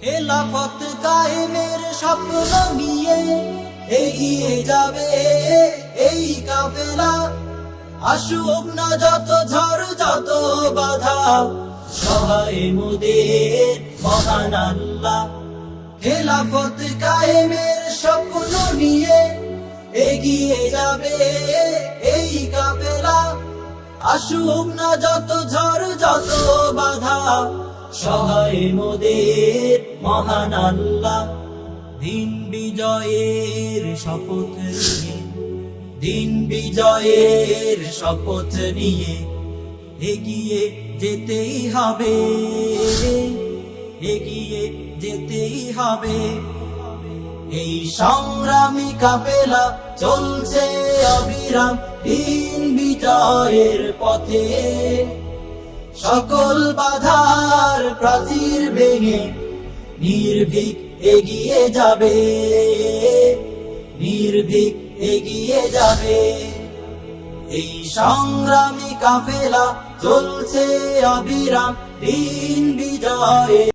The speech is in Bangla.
খেলাফত কায়েমের স্বপ্ন নিয়ে এগিয়ে যাবে, এই কাফেলা। আসুক না যত ঝড়, যত বাধা সহায় মোদের মহান আল্লাহ। খেলাফত কায়েমের স্বপ্ন নিয়ে এগিয়ে যাবে, এই কাফেলা। আসুক না যত ঝড়, যত বাধা সহায় মোদের মহান আল্লাহ। দিন বিজয়ের শপথ নিয়ে, দিন বিজয়ের শপথ নিয়ে এগিয়ে যেতেই হবে। এগিয়ে যেতেই হবে। এই সংগ্রামী কাফেলা চলছে অবিরাম দিন বিজয়ের পথে। সকল বাধার প্রাচীর ভেঙে নির্ভীক এগিয়ে যাবে। নির্ভীক এগিয়ে যাবে। এই সংগ্রামী কাফেলা চলছে অবিরাম, দিন বিজয়ে